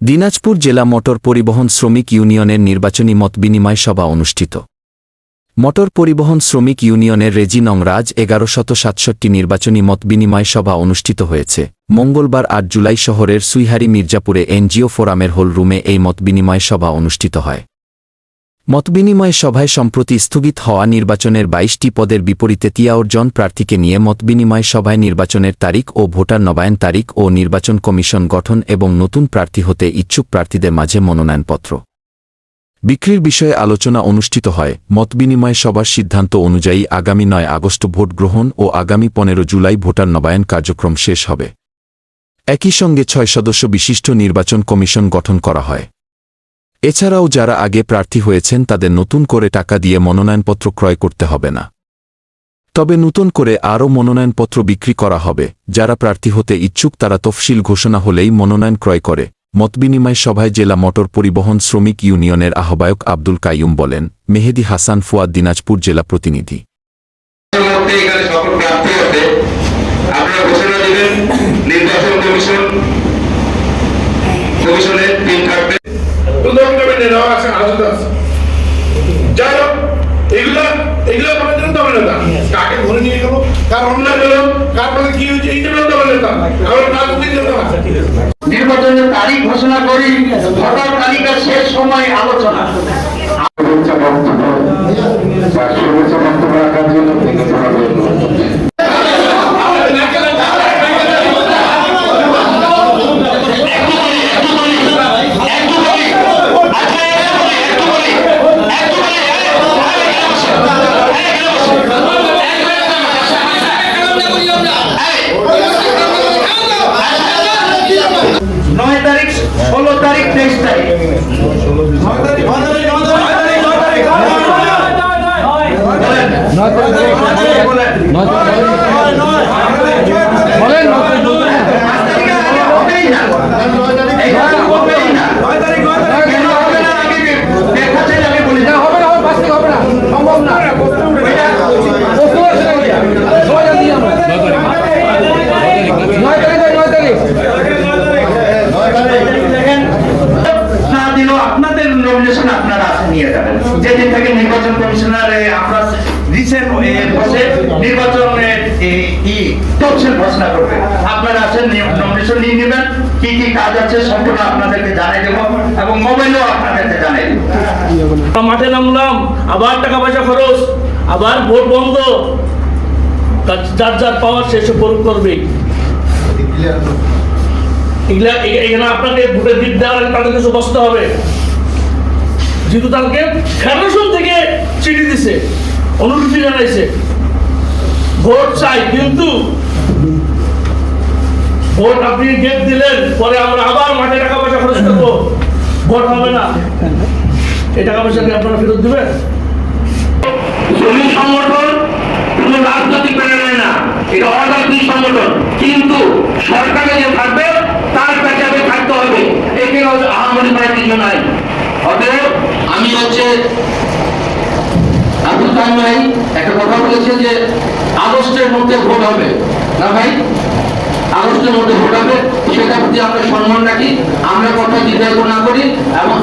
দিনাজপুর জেলা মোটর পরিবহন শ্রমিক ইউনিয়নের নির্বাচনী মতবিনিময় সভা অনুষ্ঠিত। মোটর পরিবহন শ্রমিক ইউনিয়নের রেজি নংরাজ এগারো শত সাতষট্টি নির্বাচনী মতবিনিময় সভা অনুষ্ঠিত হয়েছে। মঙ্গলবার আট জুলাই শহরের সুইহারি মির্জাপুরে এনজিও ফোরামের হল রুমে এই মতবিনিময় সভা অনুষ্ঠিত হয়। মতবিনিময় সভায় সম্প্রতি স্থগিত হওয়া নির্বাচনের বাইশটি পদের বিপরীতে তিয়াওর জন প্রার্থীকে নিয়ে মতবিনিময় সভায় নির্বাচনের তারিখ ও ভোটার নবায়ন তারিখ ও নির্বাচন কমিশন গঠন এবং নতুন প্রার্থী হতে ইচ্ছুক প্রার্থীদের মাঝে মনোনয়নপত্র। বিক্রির বিষয়ে আলোচনা অনুষ্ঠিত হয়। মতবিনিময় সভার সিদ্ধান্ত অনুযায়ী আগামী নয় আগস্ট ভোট গ্রহণ ও আগামী পনেরো জুলাই ভোটার নবায়ন কার্যক্রম শেষ হবে। একই সঙ্গে ছয় সদস্য বিশিষ্ট নির্বাচন কমিশন গঠন করা হয়। এছাড়াও যারা আগে প্রার্থী হয়েছেন তাদের নতুন করে টাকা দিয়ে মনোনয়নপত্র ক্রয় করতে হবে না। তবে নতুন করে আরও মনোনয়নপত্র বিক্রি করা হবে। যারা প্রার্থী হতে ইচ্ছুক তারা তফসিল ঘোষণা হলেই মনোনয়ন ক্রয় করে। মতবিনিময় সভায় জেলা মোটর পরিবহন শ্রমিক ইউনিয়নের আহ্বায়ক আব্দুল কাইয়ুম বলেন, মেহেদি হাসান ফুয়াদ দিনাজপুর জেলা প্রতিনিধি। আছে যাই হোক এগুলা এগুলো করার জন্য দলের নেতা কাকে ধরে নিয়ে গেল? কার অন্যায় গেল কার প্রতি কি হয়েছে? এই জন্য দলের নেতা আমরা রাজনৈতিক নেতা নির্বাচনের তারিখ ঘোষণা করি ভোটার তালিকা শেষ সময় আলোচনা। শুভেচ্ছা বক্তব্য। শুভেচ্ছা বক্তব্য রাখার জন্য থেকে নয় তারিখ ষোলো তারিখ নয় তারিখ হবেই না। এই কথা হবেই না। কেন হবে না? আগে দেখা চাই আগে বলি। দেখেন, না দিলেও আপনাদের নমিনেশন যাবেন যেদিন থেকে নির্বাচন কমিশনার আমরা রিসেন্ট বসে নির্বাচনের ই তফসিল ঘোষণা করবে। আপনারা আছেন নমিনেশন নিয়ে নেবেন। কি কি কাজ আছে সম্পূর্ণ আপনাদেরকে জানাই দেবো এবং মোবাইলেও আপনাদেরকে জানাই দেবো। মাঠে নামলাম আবার টাকা পয়সা খরচ আবার ভোট বন্ধ। যার যার পাওয়ার সে সে প্রয়োগ করবে। এগুলা এখানে আপনাকে ভোটের দিক দেওয়ার তাদের কিছু বসতে হবে। যেহেতু তাকে ফেডারেশন থেকে চিঠি দিছে অনুরোধী জানাইছে। ভোট চাই, কিন্তু ভোট আপনি গেট দিলেন, পরে আমরা আবার মাঠে টাকা পয়সা খরচ করব। ভোট হবে না। এই টাকা পয়সা কি আপনারা ফেরত দিবেন? শ্রমিক সংগঠন কোন রাজনৈতিক প্যানেল না। এটা অরাজনৈতিক সংগঠন। কিন্তু সরকারে যে থাকবে তার প্যাচাবে থাকতে হবে। একে আহামরি করার কিছু নাই। আমি হচ্ছে আব্দুল কালাম ভাই একটা কথা বলেছে যে আগস্টের মধ্যে ভোট হবে। না ভাই? আগস্টের মধ্যে ভোট হবে। সেটার প্রতি আমরা সম্মান রাখি, আমরা কথা জিজ্ঞাসা না করি এবং